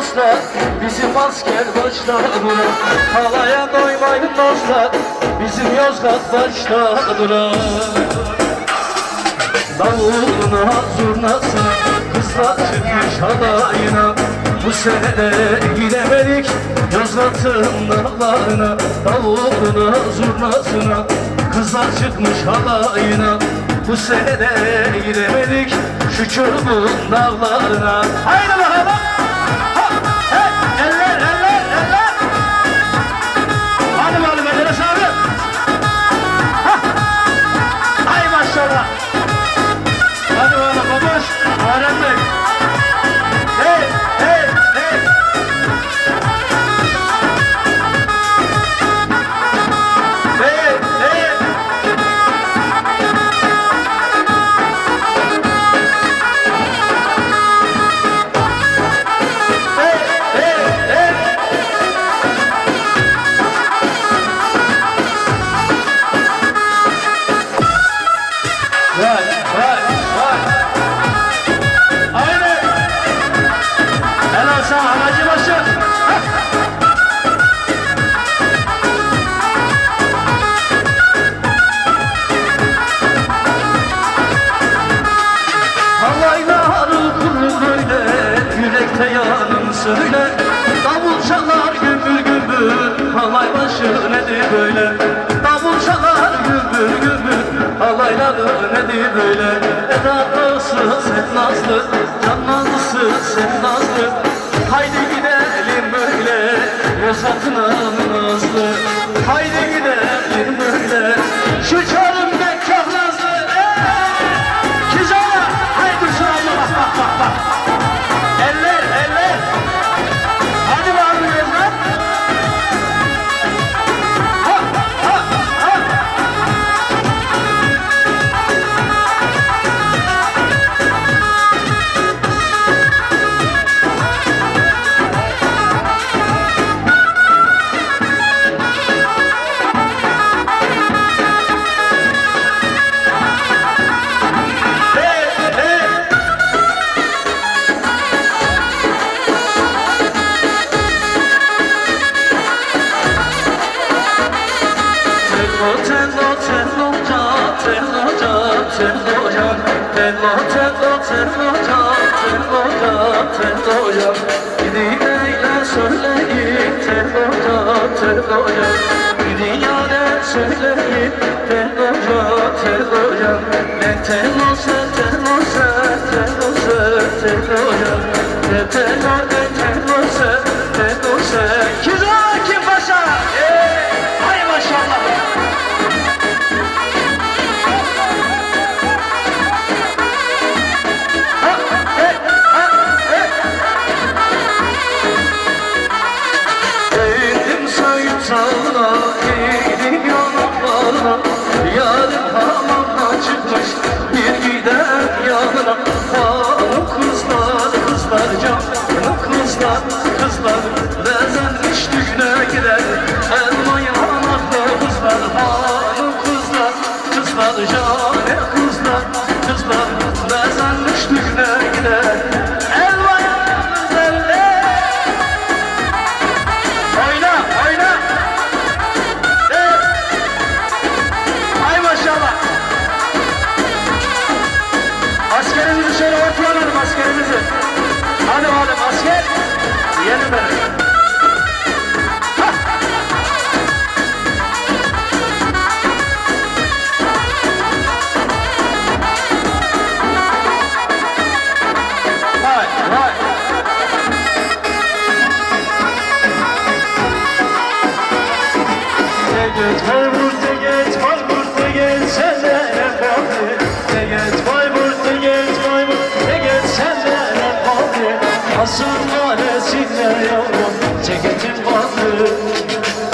dostlar Bizim asker başlarına Halaya doymayın dostlar Bizim Yozgat başlarına. Davuluna zurnasına Kızlar çıkmış halayına Bu sene de gidemedik Yozgat'ın dağlarına Davuluna zurnasına. Kızlar çıkmış halayına Bu sene de gidemedik Şu çubuğun dağlarına. Haydi bakalım söyle Davul çalar gümbür gümbür Halay başı nedir böyle? Davul çalar gümbür gümbür Halayları nedir böyle? Edalısın sen nazlı Can nazlısın sen nazlı. Haydi gidelim böyle Yozgat'ına nazlı Haydi gidelim böyle Şu çarım Tello, tello, ca, tello, ca, tello, ca. Gidiyle söyleyin, tello, ca, tello, ca. Gidiyle söyleyin, tello, ca, tello, ca. Ne tello, sen, tello, sen, tello, sen, tello, ca. Ne tello, Asıl mahalesinde yavrum ceketin vardı.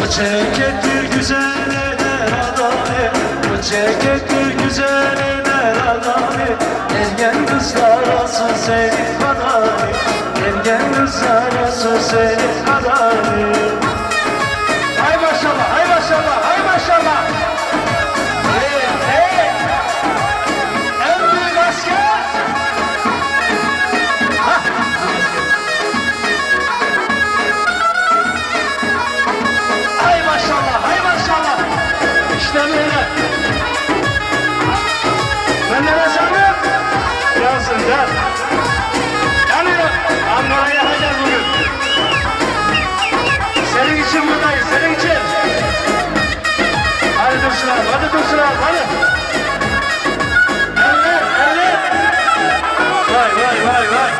Bu cekettir güzel eder adamı Bu cekettir güzel eder adamı Ergen kızlar olsun senin kadarı Ergen kızlar olsun senin götürsünler. Hadi. Eller, eller.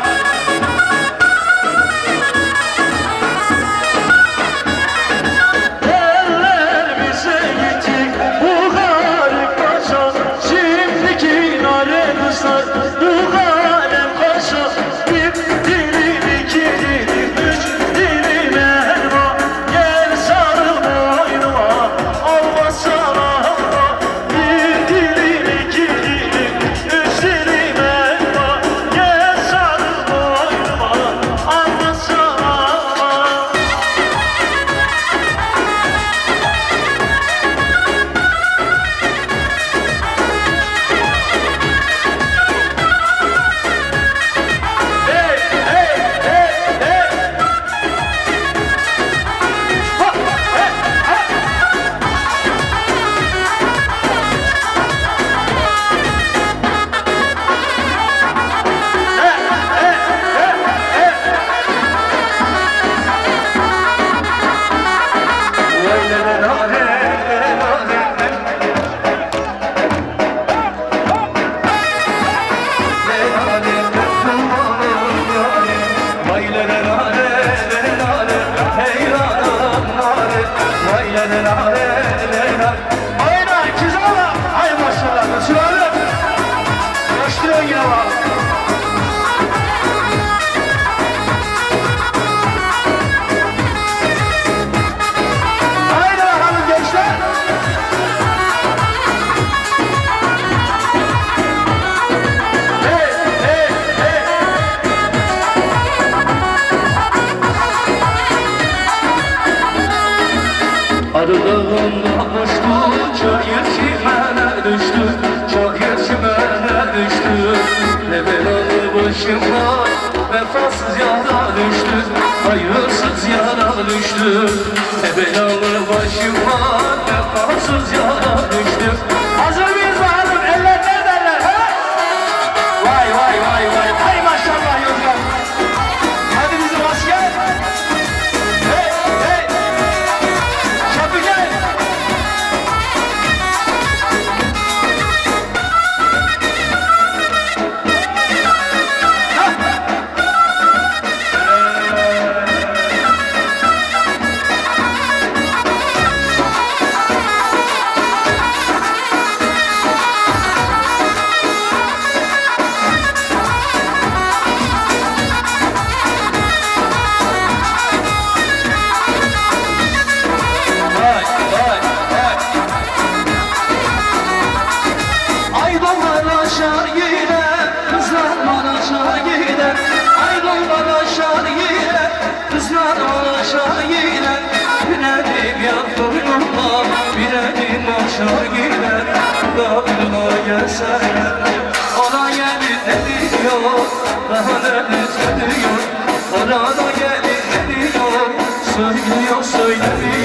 Bize gitti bu garip kaçan. Şimdiki nare. aşkımda Vefasız yara düştü Hayırsız yara düştü. Ne belamı başıma Vefasız yara aklına gelse Ona gelir ne diyor Daha neler söylüyor Ona da gelir ne diyor Söylüyor söylemiyor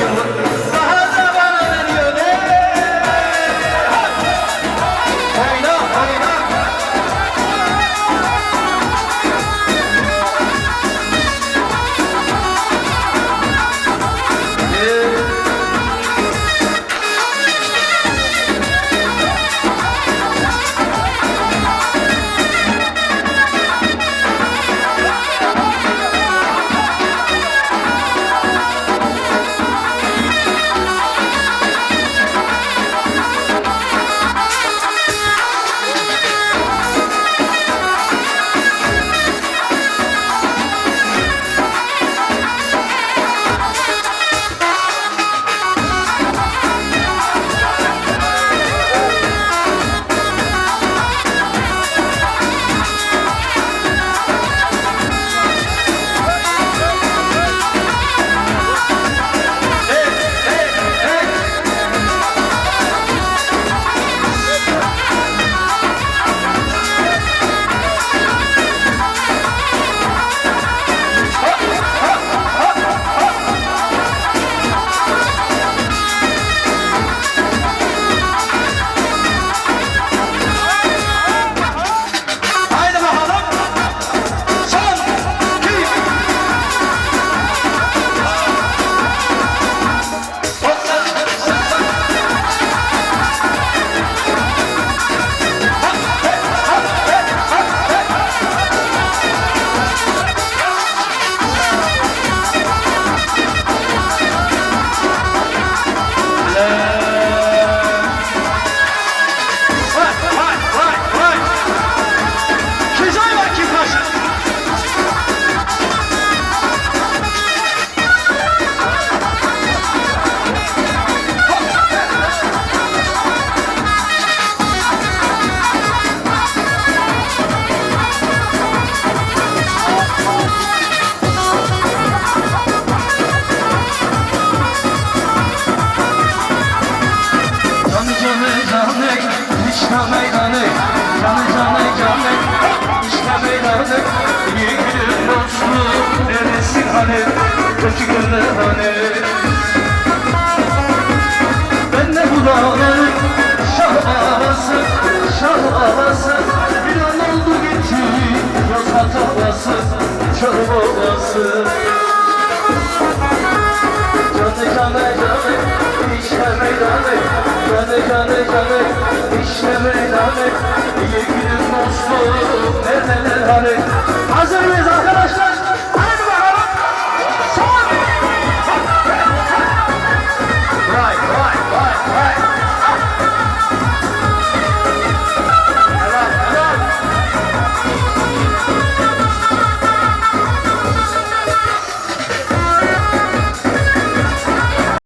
Yemin dostum, ne neler